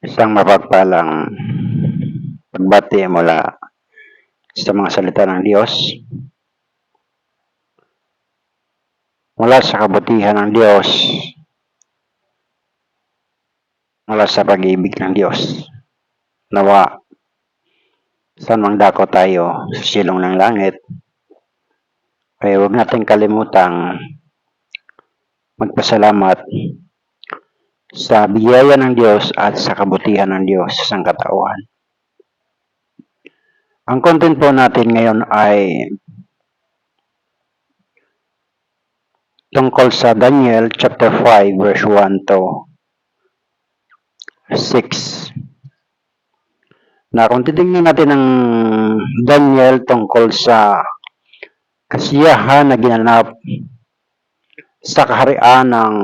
Isang mapagpalang pagbati mula sa mga salita ng Diyos. Mula sa kabutihan ng Diyos. Mula sa pag-ibig ng Diyos. Nawa, saan mang dako tayo sa silong ng langit, ay huwag natin kalimutang magpasalamat sa biyaya ng Diyos at sa kabutihan ng Diyos sa sangkatauhan. Ang content po natin ngayon ay tungkol sa Daniel chapter 5 verse 1 to 6. Na kung titingnan natin ang Daniel tungkol sa kasiyahan na ginanap sa kaharian ng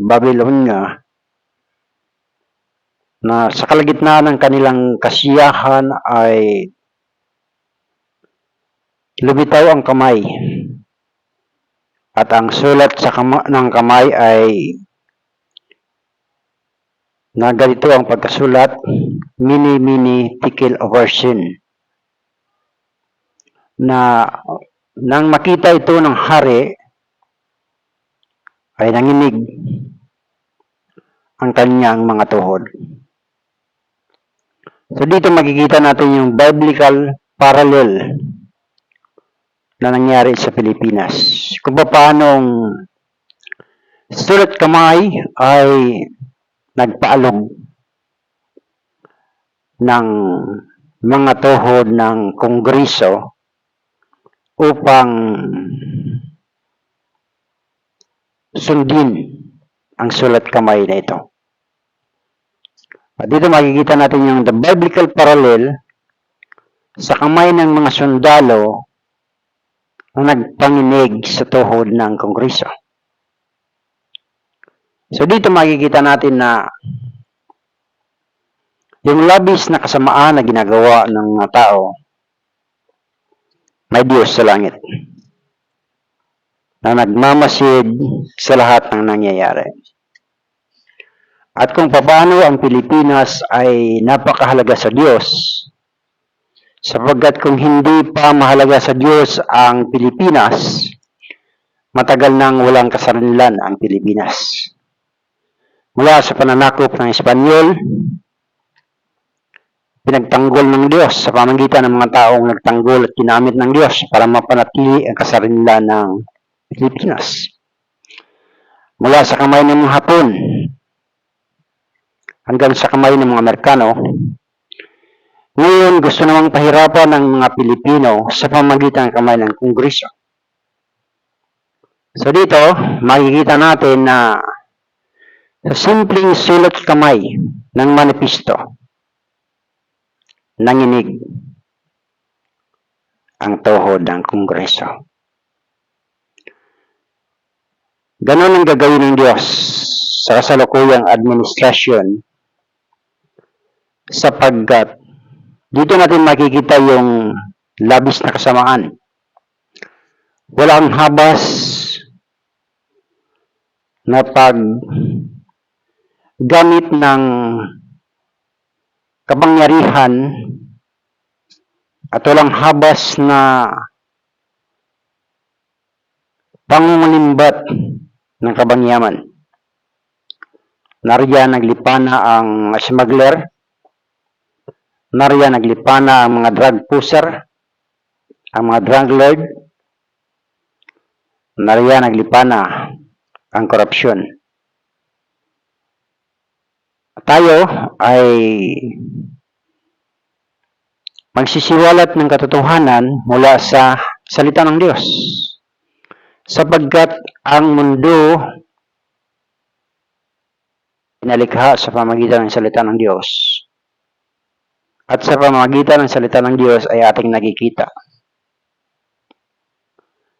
Babylonia na sa kalagitnaan ng kanilang kasiyahan ay lumitaw ang kamay. At ang sulat sa kama, ng kamay ay na ganito ang pagkasulat, mini mini tickle over sin. Na nang makita ito ng hari, ay nanginig ang kanyang mga tuhod. So dito makikita natin yung biblical parallel na nangyari sa Pilipinas. Kung paanong sulat kamay ay nagpaalog ng mga tuhod ng kongreso upang sundin ang sulat kamay na ito. At dito makikita natin yung the biblical parallel sa kamay ng mga sundalo na nagpanginig sa tuhod ng kongreso. So dito makikita natin na yung labis na kasamaan na ginagawa ng mga tao, may Diyos sa langit na nagmamasid sa lahat ng nangyayari. At kung paano ang Pilipinas ay napakahalaga sa Diyos, sapagkat kung hindi pa mahalaga sa Diyos ang Pilipinas, matagal nang walang kasarilan ang Pilipinas. Mula sa pananakop ng Espanyol, pinagtanggol ng Diyos sa pamagitan ng mga taong nagtanggol at ginamit ng Diyos para mapanatili ang kasarilan ng Pilipinas. Mula sa kamay ng Hapon hanggang sa kamay ng mga Amerikano, ngayon gusto namang pahirapan ng mga Pilipino sa pamagitan ng kamay ng Kongreso. So dito, makikita natin na sa simpleng sulat kamay ng manipisto, nanginig ang tuhod ng Kongreso. Ganon ang gagawin ng Diyos sa kasalukuyang administrasyon sapagkat dito natin makikita yung labis na kasamaan. Walang habas na pag gamit ng kapangyarihan at walang habas na pangungulimbat ng kabangyaman. Nariyan naglipana ang smuggler, nariyan naglipana ang mga drug pusher, ang mga drug lord, nariyan naglipana ang korupsyon. Tayo ay magsisiwalat ng katotohanan mula sa salita ng Diyos sapagkat ang mundo pinalikha sa pamagitan ng salita ng Diyos. At sa pamagitan ng salita ng Diyos ay ating nakikita.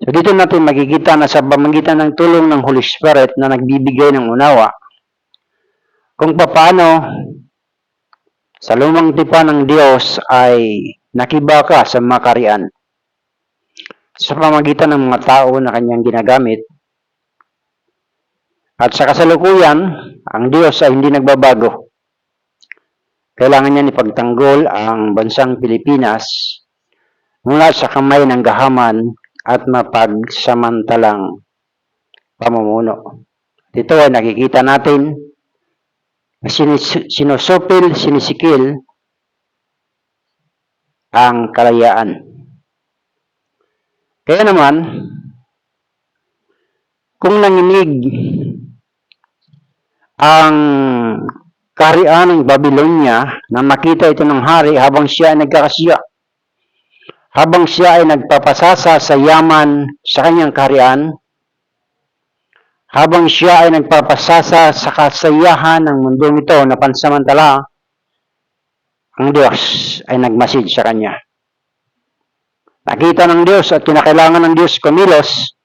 So dito natin makikita na sa pamagitan ng tulong ng Holy Spirit na nagbibigay ng unawa kung paano sa lumang tipan ng Diyos ay nakibaka sa makarian sa pamagitan ng mga tao na kanyang ginagamit. At sa kasalukuyan, ang Diyos ay hindi nagbabago. Kailangan niya ipagtanggol ang bansang Pilipinas mula sa kamay ng gahaman at mapagsamantalang pamumuno. Dito ay nakikita natin na sinis- sinusupil, sinisikil ang kalayaan. Kaya naman, kung nanginig ang kaharian ng Babylonia na makita ito ng hari habang siya ay nagkakasya, habang siya ay nagpapasasa sa yaman sa kanyang kaharian, habang siya ay nagpapasasa sa kasayahan ng mundong ito na pansamantala, ang Diyos ay nagmasid sa kanya. Nakita ng Diyos at kinakailangan ng Diyos kumilos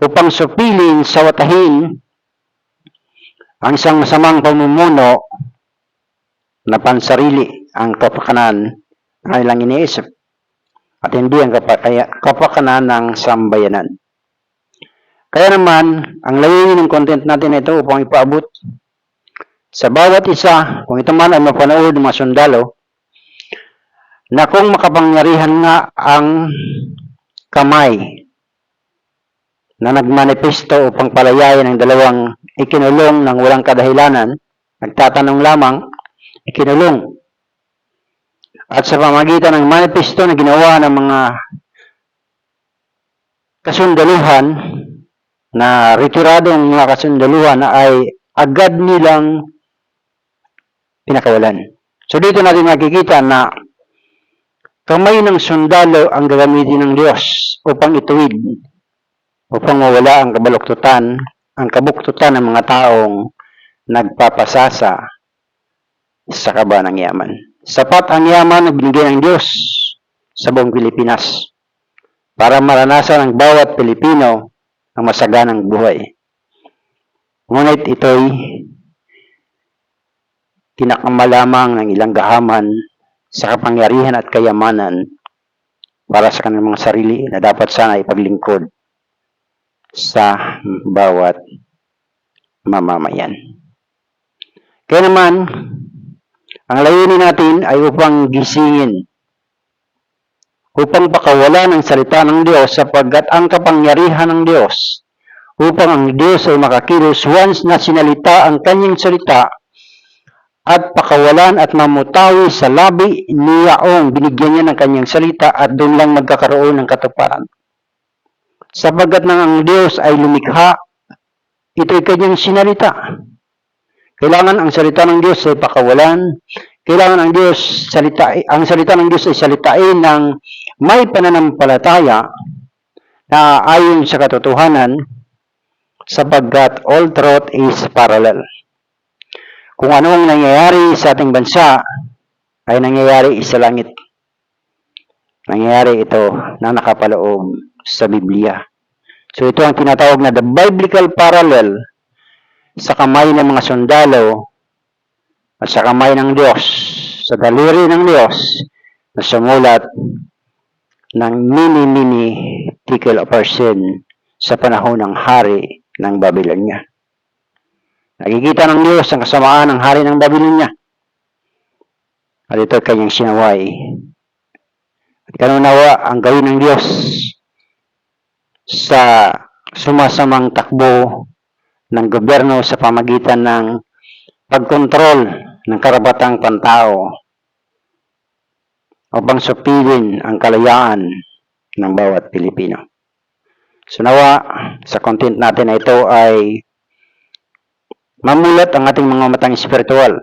upang supilin sa watahin ang isang masamang pamumuno na pansarili ang kapakanan ng kanilang iniisip at hindi ang kapakanan ng sambayanan. Kaya naman, ang layunin ng content natin na ito upang ipaabot sa bawat isa, kung ito man ay mapanood ng mga sundalo, na kung makapangyarihan nga ang kamay na nagmanifesto upang palayain ang dalawang ikinulong ng walang kadahilanan, nagtatanong lamang, ikinulong. At sa pamagitan ng manifesto na ginawa ng mga kasundaluhan, na retiradong mga kasundaluhan na ay agad nilang pinakawalan. So dito natin makikita na kamay ng sundalo ang gagamitin ng Diyos upang ituwid, upang mawala ang kabaluktutan, ang kabuktutan ng mga taong nagpapasasa sa kaba ng yaman. Sapat ang yaman na binigay ng Diyos sa buong Pilipinas para maranasan ng bawat Pilipino ang masaganang buhay. Ngunit ito'y kinakamalamang ng ilang gahaman sa kapangyarihan at kayamanan para sa kanilang mga sarili na dapat sana ipaglingkod sa bawat mamamayan. Kaya naman, ang layunin natin ay upang gisingin, upang pakawala ng salita ng Diyos sapagkat ang kapangyarihan ng Diyos upang ang Diyos ay makakilos once na sinalita ang kanyang salita at pakawalan at mamutawi sa labi niyaong binigyan niya ng kanyang salita at doon lang magkakaroon ng katuparan. Sapagat nang ang Diyos ay lumikha, ito'y kanyang sinalita. Kailangan ang salita ng Diyos ay pakawalan. Kailangan ang Diyos salita ang salita ng Diyos ay salitain ng may pananampalataya na ayon sa katotohanan sapagkat all truth is parallel. Kung ano ang nangyayari sa ating bansa ay nangyayari sa langit. Nangyayari ito na nakapaloob sa Biblia. So ito ang tinatawag na the biblical parallel sa kamay ng mga sundalo at sa kamay ng Diyos, sa daliri ng Diyos na sumulat ng mini-mini tickle of sin sa panahon ng hari ng Babylonia. Nakikita ng Diyos ang kasamaan ng hari ng Babylonia. At ito kanyang sinaway. At kanunawa ang gawin ng Diyos sa sumasamang takbo ng gobyerno sa pamagitan ng pagkontrol ng karabatang pantao upang supilin ang kalayaan ng bawat Pilipino. So nawa, sa content natin na ito ay mamulat ang ating mga matang espiritual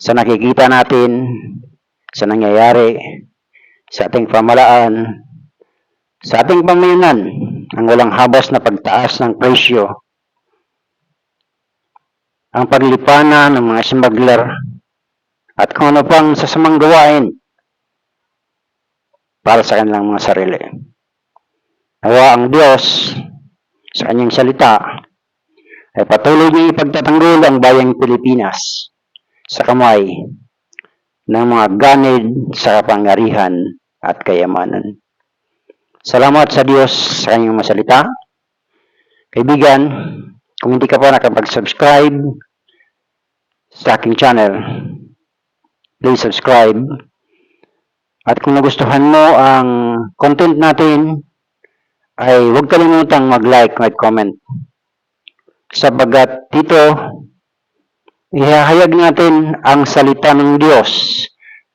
sa nakikita natin, sa nangyayari, sa ating pamalaan, sa ating pamayanan, ang walang habas na pagtaas ng presyo, ang paglipana ng mga smuggler, at kung ano pang sasamang gawain para sa kanilang mga sarili. Nawa ang Diyos sa kanyang salita ay patuloy niya ipagtatanggol ang bayang Pilipinas sa kamay ng mga ganid sa kapangyarihan at kayamanan. Salamat sa Diyos sa kanyang masalita. Kaibigan, kung hindi ka pa nakapag-subscribe sa aking channel, please subscribe. At kung nagustuhan mo ang content natin, ay huwag kalimutang mag-like at comment. Sabagat dito, ihahayag natin ang salita ng Diyos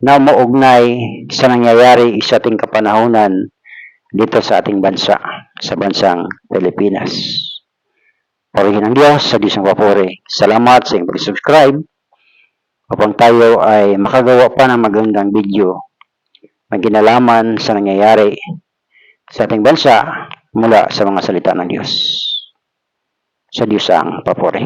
na maugnay sa nangyayari sa ating kapanahunan dito sa ating bansa, sa bansang Pilipinas. Purihin ng Diyos sa Diyos ng Papuri. Salamat sa inyong pag-subscribe upang tayo ay makagawa pa ng magandang video na ginalaman sa nangyayari sa ating bansa mula sa mga salita ng Diyos. Sa Diyos ang papuri.